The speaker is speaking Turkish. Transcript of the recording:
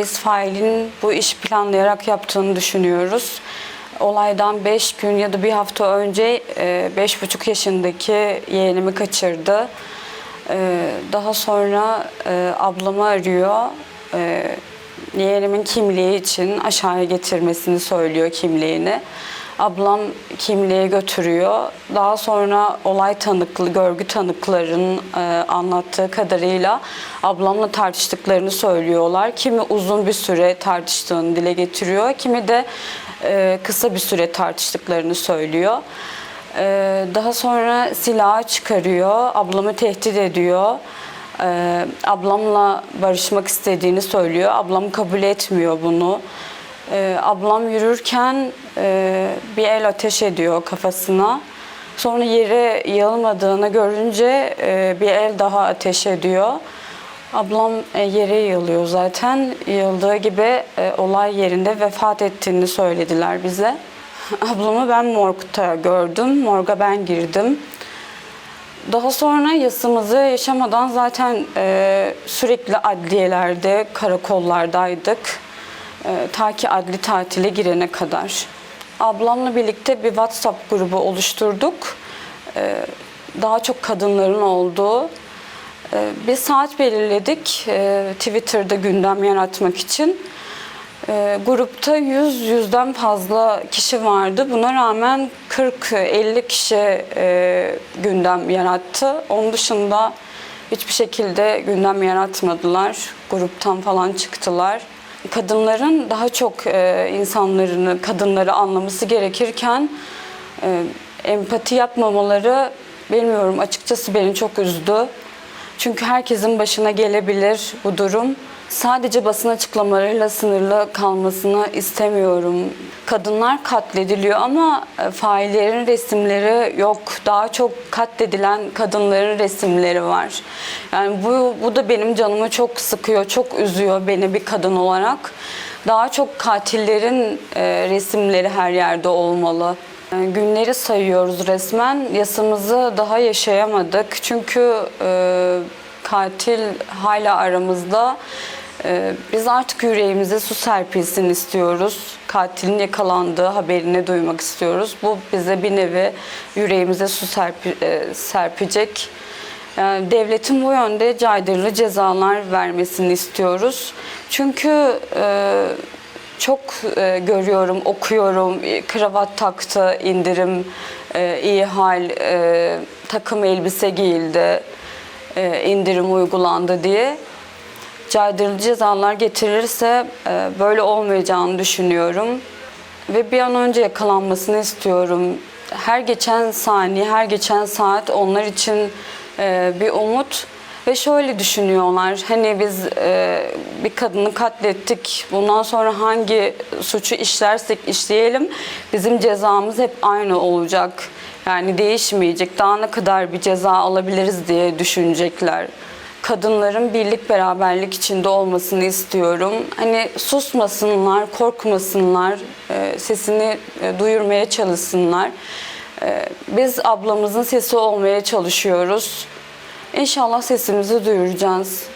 biz failin bu iş planlayarak yaptığını düşünüyoruz. Olaydan 5 gün ya da bir hafta önce 5,5 yaşındaki yeğenimi kaçırdı. E, Daha sonra e, ablamı arıyor. E, Yeğenimin kimliği için aşağıya getirmesini söylüyor kimliğini. Ablam kimliğe götürüyor. Daha sonra olay tanıklı, görgü tanıkların e, anlattığı kadarıyla ablamla tartıştıklarını söylüyorlar. Kimi uzun bir süre tartıştığını dile getiriyor, kimi de e, kısa bir süre tartıştıklarını söylüyor. E, daha sonra silahı çıkarıyor, ablamı tehdit ediyor. Ee, ablamla barışmak istediğini söylüyor. Ablam kabul etmiyor bunu. Ee, ablam yürürken e, bir el ateş ediyor kafasına. Sonra yere yığılmadığını görünce e, bir el daha ateş ediyor. Ablam e, yere yığılıyor zaten. Yığıldığı gibi e, olay yerinde vefat ettiğini söylediler bize. Ablamı ben morgda gördüm. Morga ben girdim. Daha sonra yasımızı yaşamadan zaten e, sürekli adliyelerde, karakollardaydık. E, ta ki adli tatile girene kadar. Ablamla birlikte bir WhatsApp grubu oluşturduk. E, daha çok kadınların olduğu. E, bir saat belirledik e, Twitter'da gündem yaratmak için. E, grupta 100 yüzden fazla kişi vardı. Buna rağmen 40-50 kişi e, gündem yarattı. Onun dışında hiçbir şekilde gündem yaratmadılar. Gruptan falan çıktılar. Kadınların daha çok e, insanlarını, kadınları anlaması gerekirken e, empati yapmamaları bilmiyorum açıkçası beni çok üzdü. Çünkü herkesin başına gelebilir bu durum. Sadece basın açıklamalarıyla sınırlı kalmasını istemiyorum. Kadınlar katlediliyor ama e, faillerin resimleri yok. Daha çok katledilen kadınların resimleri var. Yani bu, bu da benim canımı çok sıkıyor, çok üzüyor beni bir kadın olarak. Daha çok katillerin e, resimleri her yerde olmalı. E, Günleri sayıyoruz resmen. Yasamızı daha yaşayamadık. Çünkü e, katil hala aramızda. E, biz artık yüreğimize su serpilsin istiyoruz. Katilin yakalandığı haberini duymak istiyoruz. Bu bize bir nevi yüreğimize su serpi, e, serpecek. Yani devletin bu yönde caydırıcı cezalar vermesini istiyoruz. Çünkü e, çok e, görüyorum, okuyorum. E, Kravat taktı, indirim, e, iyi hal, e, takım elbise giyildi, e, indirim uygulandı diye. Caydırıcı cezalar getirirse e, böyle olmayacağını düşünüyorum. Ve bir an önce yakalanmasını istiyorum. Her geçen saniye, her geçen saat onlar için e, bir umut. Ve şöyle düşünüyorlar, hani biz e, bir kadını katlettik, bundan sonra hangi suçu işlersek işleyelim, bizim cezamız hep aynı olacak. Yani değişmeyecek, daha ne kadar bir ceza alabiliriz diye düşünecekler. Kadınların birlik beraberlik içinde olmasını istiyorum. Hani susmasınlar, korkmasınlar, e, sesini e, duyurmaya çalışsınlar. E, Biz ablamızın sesi olmaya çalışıyoruz. İnşallah sesimizi duyuracağız.